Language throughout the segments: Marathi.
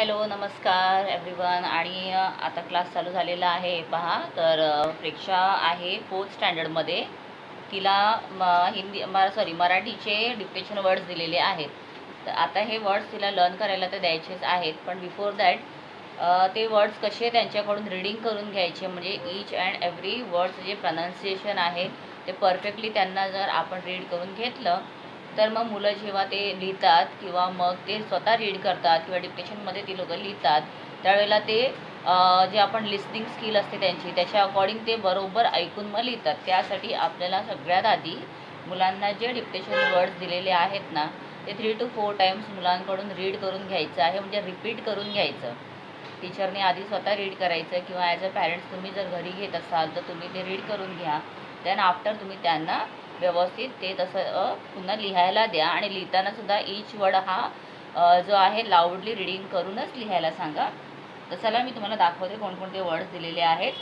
हॅलो नमस्कार एव्हरीवन आणि आता क्लास चालू झालेला आहे. पहा तर प्रेक्षा आहे फोर्थ स्टँडर्डमध्ये तिला म हिंदी म सॉरी मराठीचे डिक्टेशन वर्ड्स दिलेले आहेत. तर आता हे वर्ड्स तिला लर्न करायला तर द्यायचेच आहेत. पण बिफोर दॅट ते वर्ड्स कसे त्यांच्याकडून रीडिंग करून घ्यायचे म्हणजे ईच अँड एव्हरी वर्ड्स जे प्रनाऊन्सिएशन आहे ते परफेक्टली त्यांना जर आपण रीड करून घेतलं तर मग मुलं जेव्हा ते लिहितात किंवा मग ते स्वतः रीड करतात किंवा डिप्रेशनमध्ये ती लोकं लिहितात त्यावेळेला ते जे आपण लिस्निंग स्किल असते त्यांची त्याच्या अकॉर्डिंग ते बरोबर ऐकून मग लिहितात. त्यासाठी आपल्याला सगळ्यात आधी मुलांना जे डिक्टेशन वर्ड्स दिलेले आहेत ना ते थ्री टू फोर टाईम्स मुलांकडून रीड करून घ्यायचं आहे म्हणजे रिपीट करून घ्यायचं. टीचरने आधी स्वतः रीड करायचं किंवा ॲज अ पॅरेंट्स तुम्ही जर घरी घेत असाल तर तुम्ही ते रीड करून घ्या. देन आफ्टर तुम्ही त्यांना व्यवस्थित ते तसं पुन्हा लिहायला द्या. आणि लिहिताना सुद्धा ईच वर्ड हा जो आहे लाऊडली रीडिंग करूनच लिहायला सांगा. तर चला मी तुम्हाला दाखवते कोणकोणते वर्ड्स दिलेले आहेत.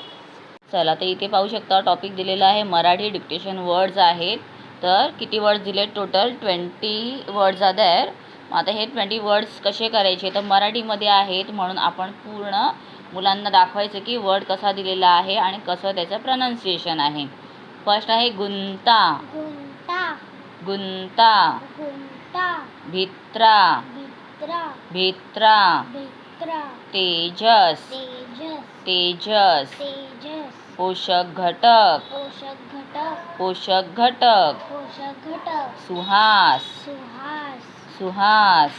चला तर इथे पाहू शकता टॉपिक दिलेला आहे मराठी डिक्टेशन वर्ड्स आहेत. तर किती वर्ड्स दिले? टोटल ट्वेंटी वर्ड्स आर मग आता हे ट्वेंटी वर्ड्स कसे करायचे? तर मराठीमध्ये आहेत म्हणून आपण पूर्ण मुलांना दाखवायचं की वर्ड कसा दिलेला आहे आणि कसं त्याचं प्रनाऊन्सिएशन आहे. फ़र्स्ट आहे गुंता. गुंता. गुंता. गुंता. भित्रा. भित्रा. भित्रा. भित्रा. तेजस. तेजस. तेजस. पोषक घटक. पोषक घटक. पोषक घटक. पोषक घटक. सुहास. सुहास. सुहास.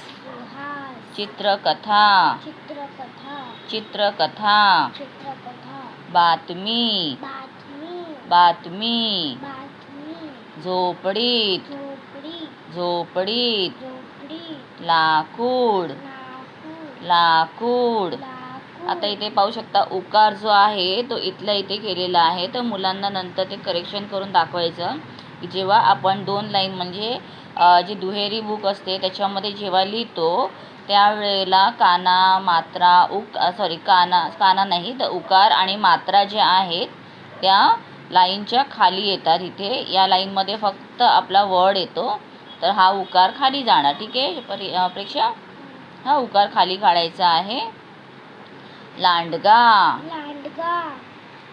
चित्रकथा. चित्रकथा. चित्रकथा. बातमी. बातमी. झोपडीत. झोपडी झोपडीत. झोपडी लाकूड. लाकूड. आता इथे पाहू शकता उकार जो आहे तो इथल्या इथे केलेला आहे. तर मुलांना नंतर ते करेक्शन करून दाखवायचं. की जेव्हा आपण दोन लाईन म्हणजे जी दुहेरी बुक असते त्याच्यामध्ये जेव्हा लिहितो त्यावेळेला काना मात्रा उक सॉरी काना काना नाही तर उकार आणि मात्रा ज्या आहेत त्या लाईनच्या खाली येतात इथे. या लाईनमध्ये फक्त आपला वर्ड येतो. तर हा उकार खाली जाणार. ठीक आहे? परी प्रेक्षा? हा उकार खाली काढायचा आहे. लांडगा.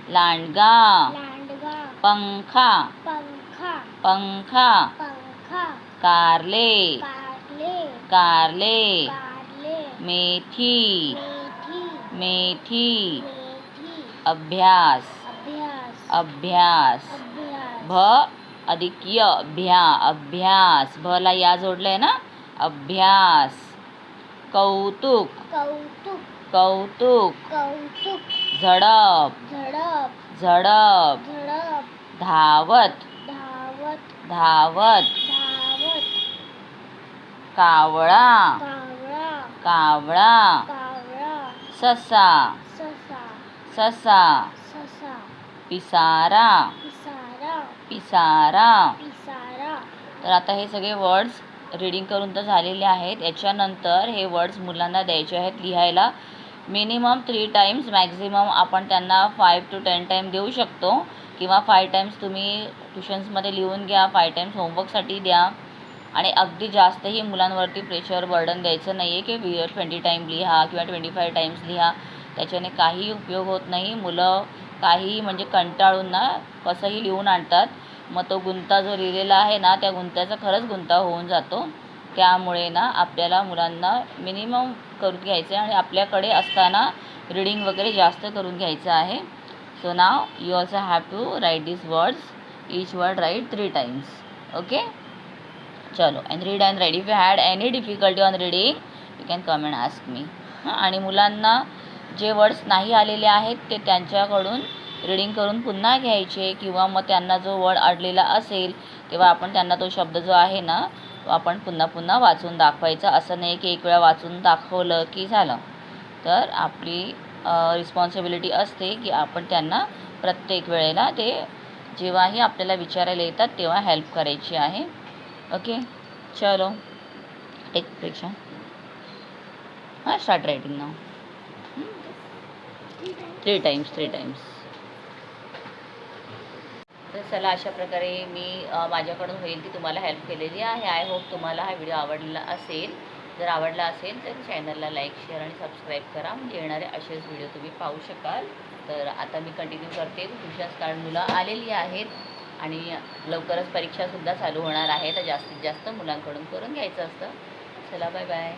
लांडगा. लांडगा. पंखा. पंखा. पंखा. कारले. कारले. मेथी. मेथी. अभ्यास. अभ्यास. भ अधिक य भ्या अभ्यास भला या जोडलंय ना? अभ्यास. कौतुक. कौतुक. कौतुक. कौतुक. झडप. झडप. झडप. झडप. धावत. धावत. धावत. धावत. कावळा. कावळा. कावळा. कावळा. ससा. ससा. ससा. पिसारा. पिसारा. पिसारा. पिसारा. तर आता हे सगळे वर्ड्स रीडिंग करून तर झालेले आहेत. याच्यानंतर हे वर्ड्स मुलांना द्यायचे आहेत लिहायला. मिनिमम थ्री टाईम्स मॅक्झिमम आपण त्यांना फाईव्ह टू टेन टाईम देऊ शकतो. किंवा फाय टाईम्स तुम्ही ट्युशन्समध्ये लिहून घ्या फाय टाईम्स होमवर्कसाठी द्या. आणि अगदी जास्तही मुलांवरती प्रेशर बर्डन द्यायचं नाही आहे की वी ट्वेंटी टाईम लिहा किंवा ट्वेंटी फाय टाईम्स लिहा. त्याच्याने काही उपयोग होत नाही. मुलं काहीही म्हणजे कंटाळून ना कसंही लिहून आणतात. मग तो गुंता जो लिहिलेला आहे ना त्या गुंत्याचा खरंच गुंता होऊन जातो. त्यामुळे ना आपल्याला मुलांना मिनिमम करून घ्यायचं आहे आणि आपल्याकडे असताना रीडिंग वगैरे जास्त करून घ्यायचं आहे. So now you also have to write this words each word write three times okay चलो. And read and write if you had any difficulty on reading you can come and ask me हां? आणि मुलांना जे वर्ड्स नाही आलेले आहेत ते त्यांच्याकडून रीडिंग करून पुन्हा घ्यायचे किंवा मग त्यांना जो वर्ड अडलेला असेल तेव्हा आपण त्यांना तो शब्द जो आहे ना तो आपण पुन्हा पुन्हा वाचून दाखवायचा. असं नाही की एक वेळा वाचून दाखवलं की झालं. तर आपली रिस्पॉन्सिबिलिटी असते की आपण त्यांना प्रत्येक वेळेला ते जेव्हाही आपल्याला विचारायला येतात तेव्हा हेल्प करायची आहे. ओके चलो. टेक परीक्षा हां स्टार्ट रायटिंग नाव थ्री टाईम्स थ्री टाईम्स तर चला अशा प्रकारे मी माझ्याकडून होईल ती तुम्हाला हेल्प केलेली आहे. आय होप तुम्हाला हा व्हिडिओ आवडला असेल. जर आवडला असेल तर चॅनलला लाईक शेअर आणि सबस्क्राईब करा. म्हणजे येणारे असेच व्हिडिओ तुम्ही पाहू शकाल. तर आता मी कंटिन्यू करते. ट्युशन्स कारण मुलं आलेली आहेत. आणि लवकरच परीक्षासुद्धा चालू होणार आहे. तर जास्तीत जास्त मुलांकडून करून घ्यायचं असतं. चला बाय बाय